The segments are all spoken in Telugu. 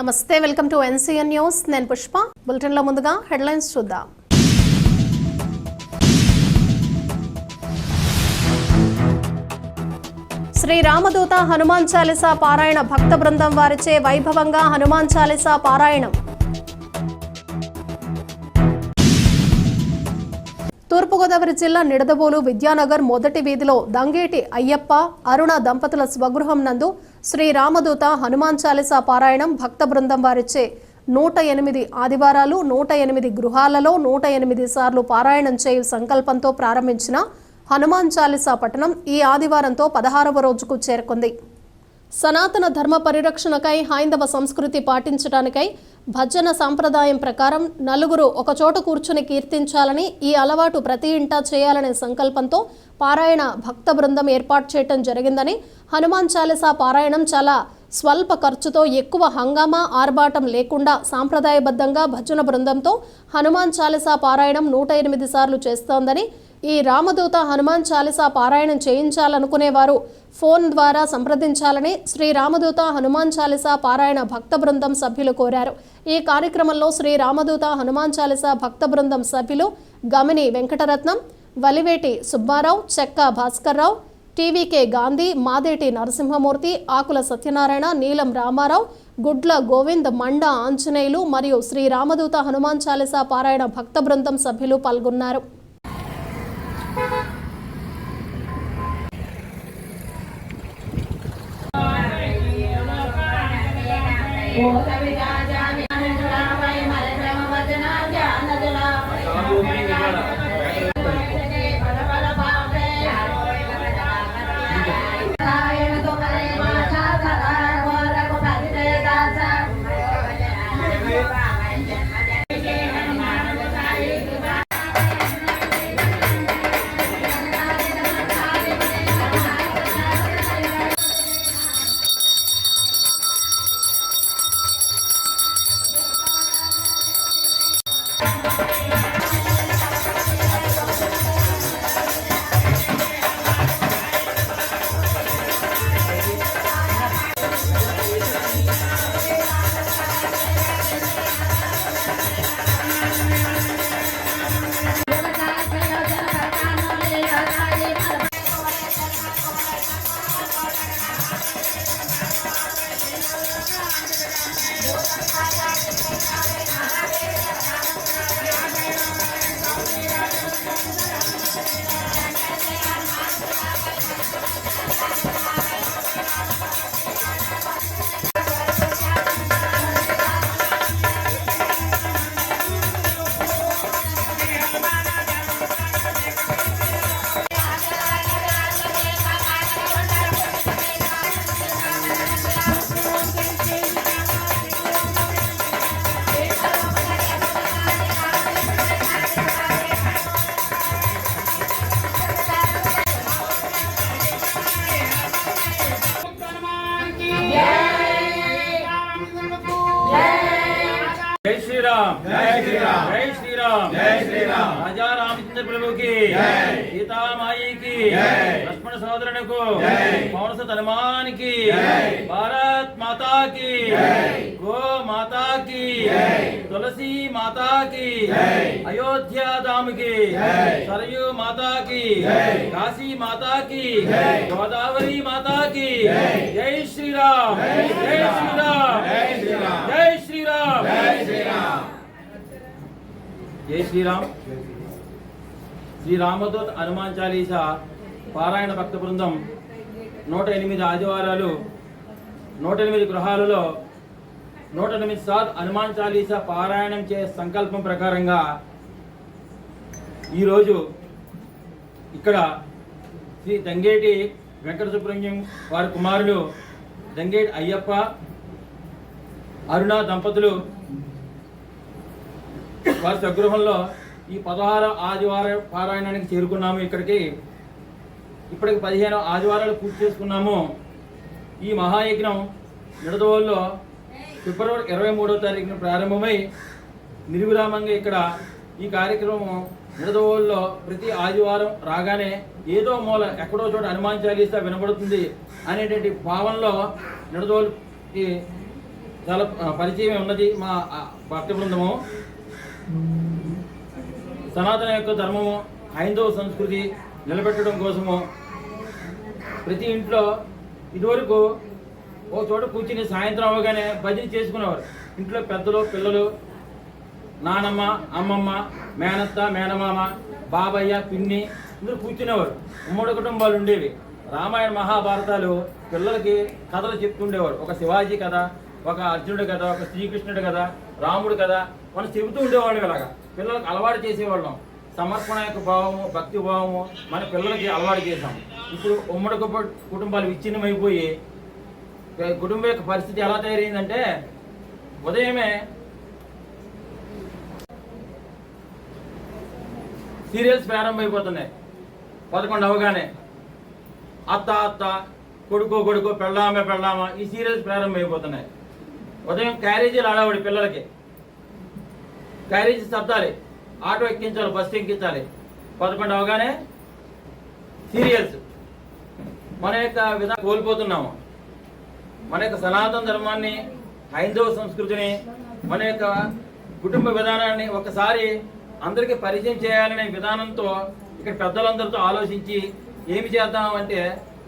నమస్తే వెల్కమ్ టు ఎన్సీఎన్ న్యూస్. నేను పుష్ప. బులెటిన్లో ముందుగా హెడ్లైన్స్ చూద్దాం. శ్రీ రామదూత హనుమాన్ చాలీసా పారాయణ భక్త బృందం వారిచే వైభవంగా హనుమాన్ చాలీసా పారాయణం. తూర్పుగోదావరి జిల్లా నిడదబోలు విద్యానగర్ మొదటి వీధిలో దంగేటి అయ్యప్ప అరుణ దంపతుల స్వగృహం నందు శ్రీ రామదూత హనుమాన్ చాలీసా పారాయణం భక్త బృందం వారిచ్చే నూట ఎనిమిది ఆదివారాలు నూట ఎనిమిది గృహాలలో నూట ఎనిమిది సార్లు పారాయణం చేయు సంకల్పంతో ప్రారంభించిన హనుమాన్ చాలీసా పట్టణం ఈ ఆదివారంతో పదహారవ రోజుకు చేరుకుంది. సనాతన ధర్మ పరిరక్షణకై హైందవ సంస్కృతి పాటించడానికై భజన సాంప్రదాయం ప్రకారం నలుగురు ఒకచోట కూర్చుని కీర్తించాలని ఈ అలవాటు ప్రతి ఇంటా చేయాలనే సంకల్పంతో పారాయణ భక్త బృందం ఏర్పాటు చేయటం జరిగిందని హనుమాన్ చాలీసా పారాయణం చాలా స్వల్ప ఖర్చుతో ఎక్కువ హంగామా ఆర్భాటం లేకుండా సాంప్రదాయబద్ధంగా భజన బృందంతో హనుమాన్ చాలీసా పారాయణం నూట ఎనిమిది సార్లు చేస్తోందని ఈ రామదూత హనుమాన్ చాలీసా పారాయణం చేయించాలనుకునేవారు. ఫోన్ ద్వారా సంప్రదించాలని శ్రీ రామదూత హనుమాన్ చాలీసా పారాయణ భక్త బృందం సభ్యులు కోరారు. ఈ కార్యక్రమంలో శ్రీ రామదూత హనుమాన్ చాలీసా భక్త బృందం సభ్యులు Gamini Venkataratnam Valiveti Subbarao Chekka Bhaskarrao T V K Gandhi Madeti Narasimhamurthy Akula Satyanarayana Neelam Ramarao Gudla Govind మండ ఆంజనేయులు మరియు శ్రీ రామదూత హనుమాన్ చాలీసా పారాయణ భక్త బృందం సభ్యులు పాల్గొన్నారు. జై జై శ్రీరామ్ జై శ్రీరామ్ జై శ్రీరామ్ రాజా రామచంద్ర ప్రభుకి. సీతామాయికి. లక్ష్మణ సోదరునికి. పౌరస తనుమానికి జై. భారత్ మాతాకి. గో మాతాకి. తులసి మాతాకి. అయోధ్య ధాముకి జై. సరయు మాతాకి. కాశీ మాతాకి. గోదావరి మాతాకి జై. శ్రీరామ్ జై శ్రీరామ్ జై శ్రీరామ్. జై శ్రీరామ్ జై శ్రీరామ్. శ్రీ రామదూత్ హనుమాన్ చాలీసా పారాయణ భక్త బృందం నూట ఎనిమిది ఆదివారాలు నూట ఎనిమిది గృహాలలో నూట ఎనిమిది సార్లు హనుమాన్ చాలీసా పారాయణం చే సంకల్పం ప్రకారంగా ఈరోజు ఇక్కడ శ్రీ దంగేటి వెంకట సుబ్రహ్మణ్యం వారి కుమారులు దంగేటి అయ్యప్ప అరుణ దంపతులు వారి స్వగృహంలో ఈ పదహార ఆదివార పారాయణానికి చేరుకున్నాము. ఇక్కడికి ఇప్పటికి పదిహేను ఆదివారాలు పూర్తి చేసుకున్నాము. ఈ మహాయజ్ఞం నిడదవోల్లో ఫిబ్రవరి ఇరవై మూడవ తారీఖున ప్రారంభమై నిర్విరామంగా ఇక్కడ ఈ కార్యక్రమం నిడదవోల్లో ప్రతి ఆదివారం రాగానే ఏదో మూల ఎక్కడో చోట హనుమాన్ చాలీసా వినబడుతుంది అనేటువంటి భావనలో నిడదవోలు చాలా పరిచయం ఉన్నది మా భక్త బృందము. సనాతన యొక్క ధర్మము హైందవ సంస్కృతి నిలబెట్టడం కోసము ప్రతి ఇంట్లో ఇదివరకు ఓ చోట కూర్చుని సాయంత్రం అవగానే భజన చేసుకునేవారు. ఇంట్లో పెద్దలు పిల్లలు నానమ్మ అమ్మమ్మ మేనత్త మేనమామ బాబయ్య పిన్ని అందరూ కూర్చునేవారు. ఉమ్మడి కుటుంబాలు ఉండేవి. రామాయణ మహాభారతాలు పిల్లలకి కథలు చెప్తుండేవారు. ఒక శివాజీ కథ ఒక అర్జునుడి కథ ఒక శ్రీకృష్ణుడి కథ రాముడు కథ మనం చెబుతూ ఉండేవాళ్ళం ఇలాగా. పిల్లలకు అలవాటు చేసేవాళ్ళం. సమర్పణ యొక్క భావము భక్తి భావము మన పిల్లలకి అలవాటు చేసాం ఇప్పుడు ఉమ్మడి కుటుంబ- కుటుంబాలు విచ్ఛిన్నమైపోయి కుటుంబ యొక్క పరిస్థితి ఎలా తయారైందంటే ఉదయమే సీరియల్స్ ప్రారంభమైపోతున్నాయి. పదకొండు అవగానే. అత్త అత్త కొడుకో కొడుకో పెళ్ళామే పెళ్ళామా ఈ సీరియల్స్ ప్రారంభమైపోతున్నాయి. ఉదయం క్యారేజీలు ఆడేవాడు పిల్లలకి. క్యారేజ్ తప్పాలి ఆటో ఎక్కించాలి బస్సు ఎక్కించాలి. పదకొండు అవగానే సీరియల్స్. మన యొక్క విధానం కోల్పోతున్నాము. మన యొక్క సనాతన ధర్మాన్ని హైందవ సంస్కృతిని మన యొక్క కుటుంబ విధానాన్ని ఒకసారి అందరికీ పరిచయం చేయాలనే విధానంతో ఇక్కడ పెద్దలందరితో ఆలోచించి ఏమి చేద్దాం అంటే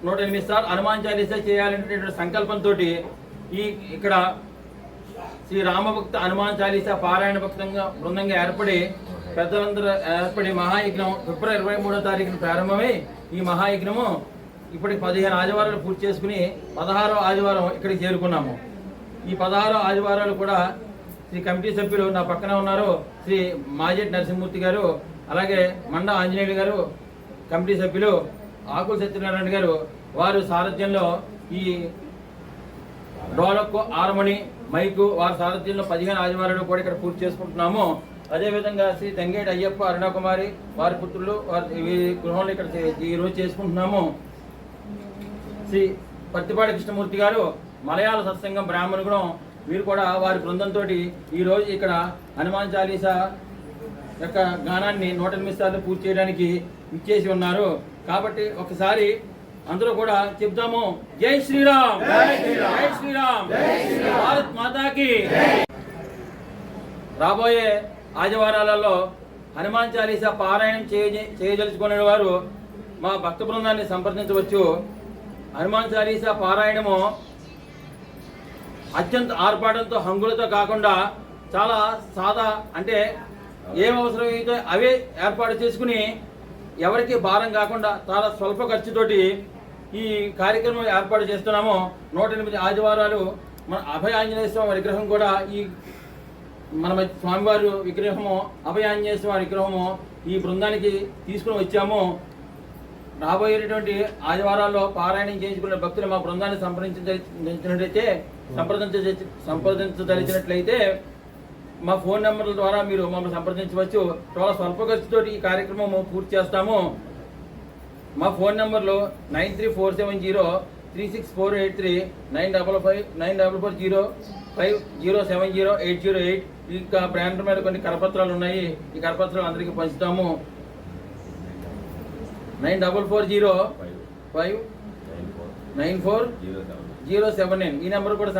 నూట ఎనిమిది సార్లు హనుమాన్ చాలీసా చేయాలనేటువంటి సంకల్పంతో ఈ ఇక్కడ శ్రీ రామభక్త హనుమాన్ చాలీసా పారాయణ భక్తంగా బృందంగా ఏర్పడి పెద్దలందరూ ఏర్పడి మహాయజ్ఞం ఫిబ్రవరి ఇరవై మూడో తారీఖున ప్రారంభమై ఈ మహాయజ్ఞము ఇప్పటికి పదిహేను ఆదివారాలు పూర్తి చేసుకుని పదహారో ఆదివారం ఇక్కడికి చేరుకున్నాము. ఈ పదహారో ఆదివారాలు కూడా శ్రీ కమిటీ సభ్యులు నా పక్కన ఉన్నారు శ్రీ మాజెట్ నరసింహమూర్తి గారు అలాగే మండ ఆంజనేయులు గారు కమిటీ సభ్యులు ఆకుల సత్యనారాయణ గారు వారు సారథ్యంలో ఈ డోలక్కు ఆరమణి మైకు వారి సారథ్యంలో పదిహేను ఆదివారాలు కూడా ఇక్కడ పూర్తి చేసుకుంటున్నాము. అదేవిధంగా శ్రీ తంగేటి అయ్యప్ప అరుణకుమారి వారి పుత్రులు వారి గృహంలో ఇక్కడ చే- చేసుకుంటున్నాము. శ్రీ పత్తిపాటి కృష్ణమూర్తి గారు మలయాళ సత్సంగం బ్రాహ్మణుగుణం వీరు కూడా వారి బృందంతో ఈరోజు ఇక్కడ హనుమాన్ చాలీసా యొక్క గానాన్ని నూట ఎనిమిది సార్లు పూర్తి చేయడానికి ఇచ్చేసి ఉన్నారు. కాబట్టి ఒకసారి అందరూ కూడా చెప్తాము జై శ్రీరామ్. జై శ్రీరామ్. భారత్ మాతాకి. రాబోయే ఆదివారాలలో హనుమాన్ చాలీసా పారాయణం చేయ చేయదలుచుకునే వారు మా భక్త బృందాన్ని సంప్రదించవచ్చు. హనుమాన్ చాలీసా పారాయణము అత్యంత ఆర్భాటంతో హంగులతో కాకుండా చాలా సాదా అంటే ఏం అవసరమైతే అవే ఏర్పాటు చేసుకుని ఎవరికి భారం కాకుండా చాలా స్వల్ప ఖర్చుతోటి ఈ కార్యక్రమం ఏర్పాటు చేస్తున్నామో నూట ఎనిమిది ఆదివారాలు మన అభయ ఆంజనేయ స్వామి విగ్రహం కూడా ఈ మన స్వామివారి విగ్రహము అభయ ఆంజనేయ స్వామి విగ్రహము ఈ బృందానికి తీసుకుని వచ్చాము. రాబోయేటువంటి ఆదివారాల్లో పారాయణం చేయించుకునే భక్తులు మా బృందాన్ని సంప్రదించినట్లయితే సంప్రదించ సంప్రదించదలిచినట్లయితే మా ఫోన్ నెంబర్ల ద్వారా మీరు మమ్మల్ని సంప్రదించవచ్చు. చాలా స్వల్ప ఖర్చుతోటి ఈ కార్యక్రమం పూర్తి చేస్తాము. మా ఫోన్ నెంబర్లు nine three four seven zero three six four eight three nine double five nine double four zero five zero seven zero eight zero eight. ఇంకా బ్రాండ్ మీద కొన్ని కరపత్రాలు ఉన్నాయి. ఈ కరపత్రాలు అందరికీ పంచుతాము. Nine double four zero five. Nine four. Zero seven. Nine ఈ నెంబర్ కూడా